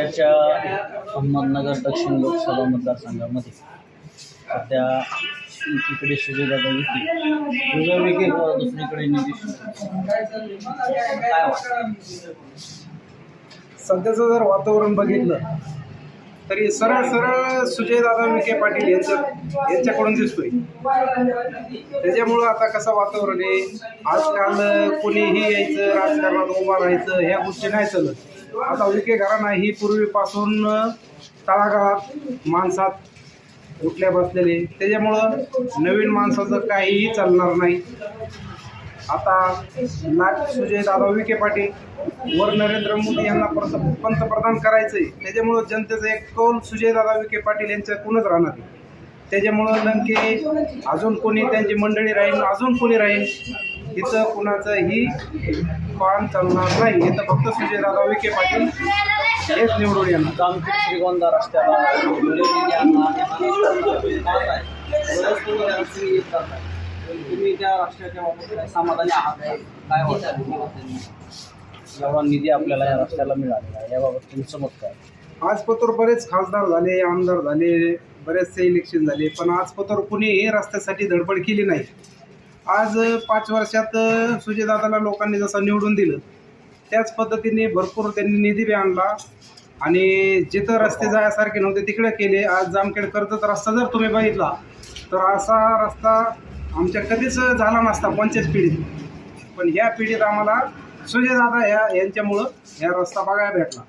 अहमदनगर दक्षिण लोकसभा मतदारसंघामध्ये सध्या एकीकडे सुजयदादा विखे सुजय विखे दुसरीकडे नितीश काय वाटतं? सध्याचं जर वातावरण बघितलं तरी सरळ सरळ सुजयदादा विखे पाटील यांच्या यांच्याकडून दिसतोय. त्याच्यामुळं आता कसं वातावरण आहे? आजकाल कोणीही यायचं राजकारणात उभा राहायचं ह्या गोष्टी नाही चालत. आता विखे घराणा ही पूर्वीपासून तळागाळात माणसात उठल्या बसलेले त्याच्यामुळं नवीन माणसाचं काहीही चालणार नाही. आता नाट सुजय दादा विखे पाटील वर नरेंद्र मोदी यांना पंतप्रधान करायचंय. त्याच्यामुळं जनतेचं एक कौल सुजय दादा विखे पाटील यांच्याकडूनच राहणार त्याच्यामुळं नक्की अजून कोणी त्यांची मंडळी राहील अजून कोणी राहील इथं कुणाचंही पान चालणार नाही. इथं फक्त सुजय दादा विखे पाटील हेच निवडून येणार. जामखेड श्रीगोंदा रस्त्याला तुम्ही त्या रस्त्याच्या बाबतीत समाधानी आहात? काय? वाटतं एवढा निधी आपल्याला या रस्त्याला मिळालेला याबाबत तुमचं मत काय आजपतोर बरेच खासदार झाले आमदार झाले बरेचसे इलेक्शन झाले पण आजपतोर कुणीही रस्त्यासाठी धडपड केली नाही. आज पाच वर्षात सुजयदादाला लोकांनी जसं निवडून दिलं त्याच पद्धतीने भरपूर त्यांनी निधी बी आणला. आणि जिथं रस्ते जाण्यासारखे नव्हते तिकडे केले. आज जामखेड कर्जत रस्ता जर तुम्ही बघितला तर असा रस्ता आमच्या कधीच झाला नसता पंचायत पिढीत. पण ह्या पिढीत आम्हाला सुजयदादा ह्या यांच्यामुळं ह्या रस्ता बघायला भेटला.